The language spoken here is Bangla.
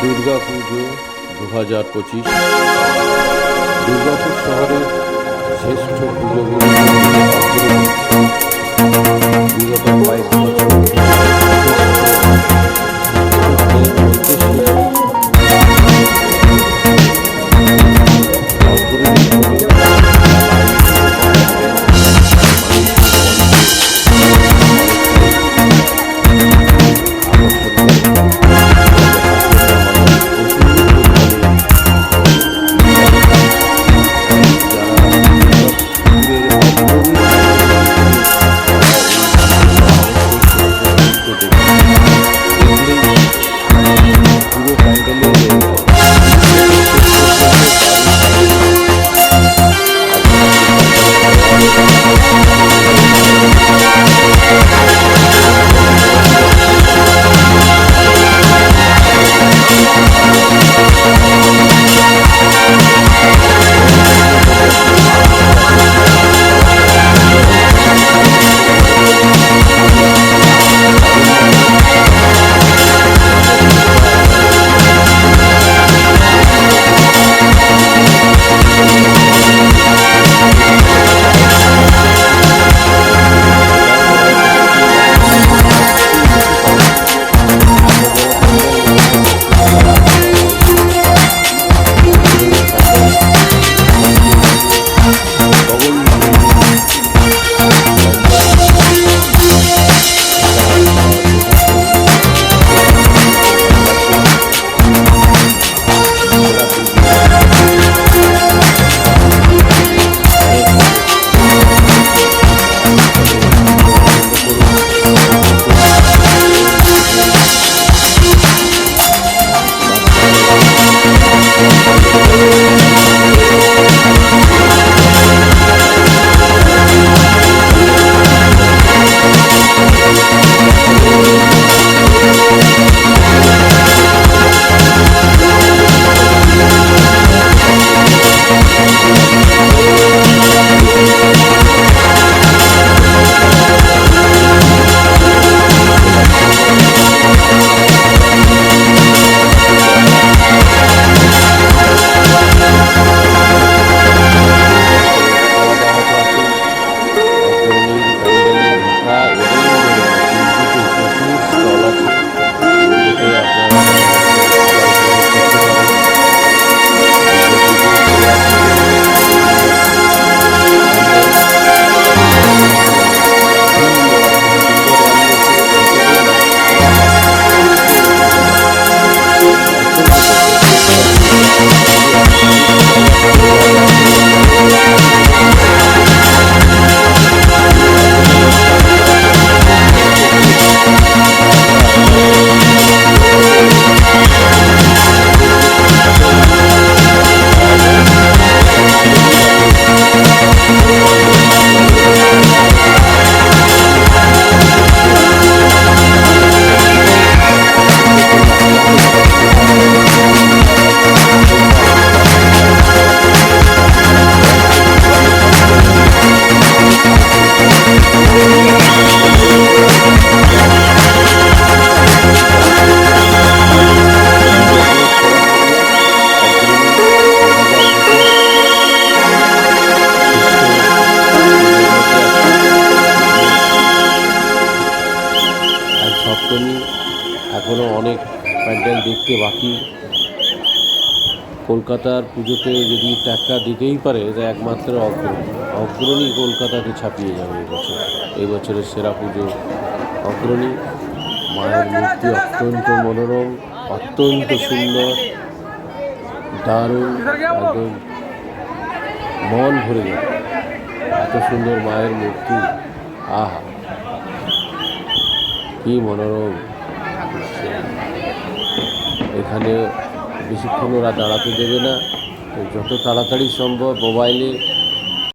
দুর্গা পুজো দু হাজার পঁচিশ। দুর্গাপুর শহরের শ্রেষ্ঠ পুজোগুলি বিগত কয়েক বছর অনেক প্যান্ডেল দেখতে বাকি। কলকাতার পুজোতে যদি টাকা দিতেই পারে তা একমাত্র অগ্রণী অগ্রণী কলকাতাকে ছাপিয়ে যাবে এবছর এই বছরের সেরা পুজো অগ্রণী। মায়ের মূর্তি অত্যন্ত মনোরম, অত্যন্ত সুন্দর, দারুণ, একদম মন ভরে যাবে। এত সুন্দর মায়ের মূর্তি, আহা, কি মনোরম। এখানে বেশিক্ষণ ওরা দাঁড়াতে দেবে না। তো যত তাড়াতাড়ি সম্ভব মোবাইলে